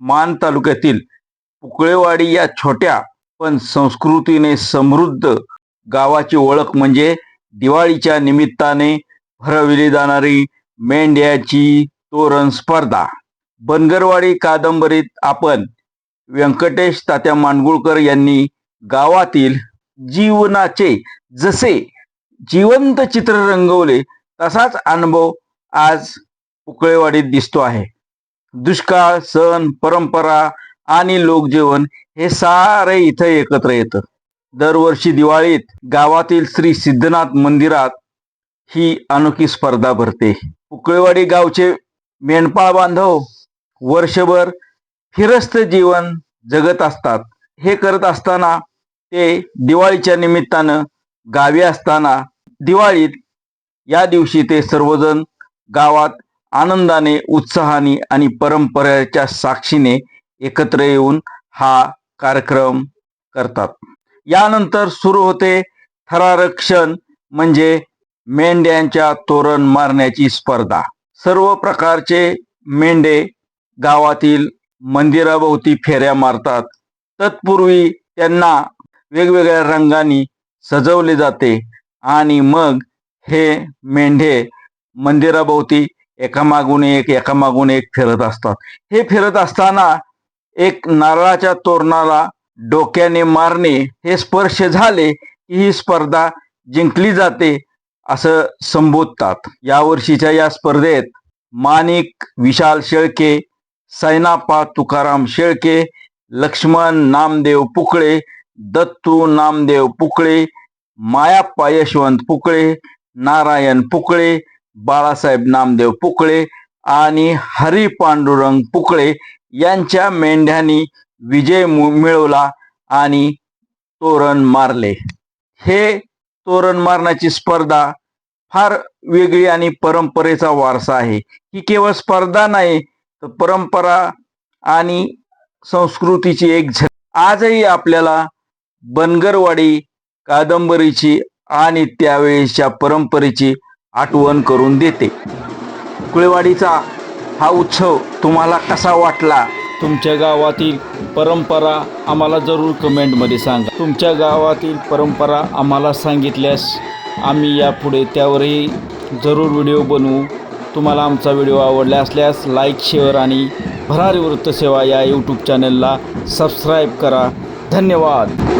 मान तालुक्यातील पुकळेवाडी या छोट्या पण संस्कृतीने समृद्ध गावाची ओळख म्हणजे दिवाळीच्या निमित्ताने भरविली जाणारी मेंढ्याची तोरण स्पर्धा. बनगरवाडी कादंबरीत आपण व्यंकटेश तात्या मांडगुळकर यांनी गावातील जीवनाचे जसे जिवंत चित्र रंगवले तसाच अनुभव आज पुकळेवाडीत दिसतो आहे. दुष्काळ सण परंपरा आणि लोकजीवन हे सारे इथं एकत्र येतं. दरवर्षी दिवाळीत गावातील श्री सिद्धनाथ मंदिरात ही अनोखी स्पर्धा भरते. उकळेवाडी गावचे मेंढपाळ बांधव वर्षभर फिरस्त जीवन जगत असतात. हे करत असताना ते दिवाळीच्या निमित्तानं गावी असताना दिवाळीत या दिवशी ते सर्वजण गावात आनंदाने उत्साहाने आणि परंपरेच्या साक्षीने एकत्र येऊन हा कार्यक्रम करतात. यानंतर सुरू होते थरारक्षण म्हणजे मेंढ्यांच्या तोरण मारण्याची स्पर्धा. सर्व प्रकारचे मेंढे गावातील मंदिराभोवती फेऱ्या मारतात. तत्पूर्वी त्यांना वेगवेगळ्या रंगांनी सजवले जाते आणि मग हे मेंढे मंदिराभोवती एकामागून एक एकामागून एक फिरत असतात. हे फिरत असताना एक नारळाच्या तोरणाला डोक्याने मारणे हे स्पर्श झाले की ही स्पर्धा जिंकली जाते असं संबोधतात. यावर्षीच्या या स्पर्धेत माणिक विशाल शेळके सैनापा तुकाराम शेळके लक्ष्मण नामदेव पुकळे दत्तू नामदेव पुकळे मायाप्पा यशवंत पुकळे नारायण पुकळे बाळासाहेब नामदेव पुकळे आणि हरी पांडुरंग पुकळे यांच्या मेंढ्यांनी विजय मिळवला आणि तोरण मारले. हे तोरण मारण्याची स्पर्धा फार वेगळी आणि परंपरेचा वारसा आहे. ही केवळ स्पर्धा नाही तर परंपरा आणि संस्कृतीची एक झ आजही आपल्याला बनगरवाडी कादंबरीची आणि त्यावेळेच्या परंपरेची आठवण करून देते. कुळेवाडीचा हा उत्सव तुम्हाला कसा वाटला? तुमच्या गावातील परंपरा आम्हाला जरूर कमेंटमध्ये सांगा. तुमच्या गावातील परंपरा आम्हाला सांगितल्यास आम्ही यापुढे त्यावरही जरूर व्हिडिओ बनवू. तुम्हाला आमचा व्हिडिओ आवडला असल्यास लाईक शेअर आणि भरारी वृत्तसेवा या यूट्यूब चॅनलला सबस्क्राईब करा. धन्यवाद.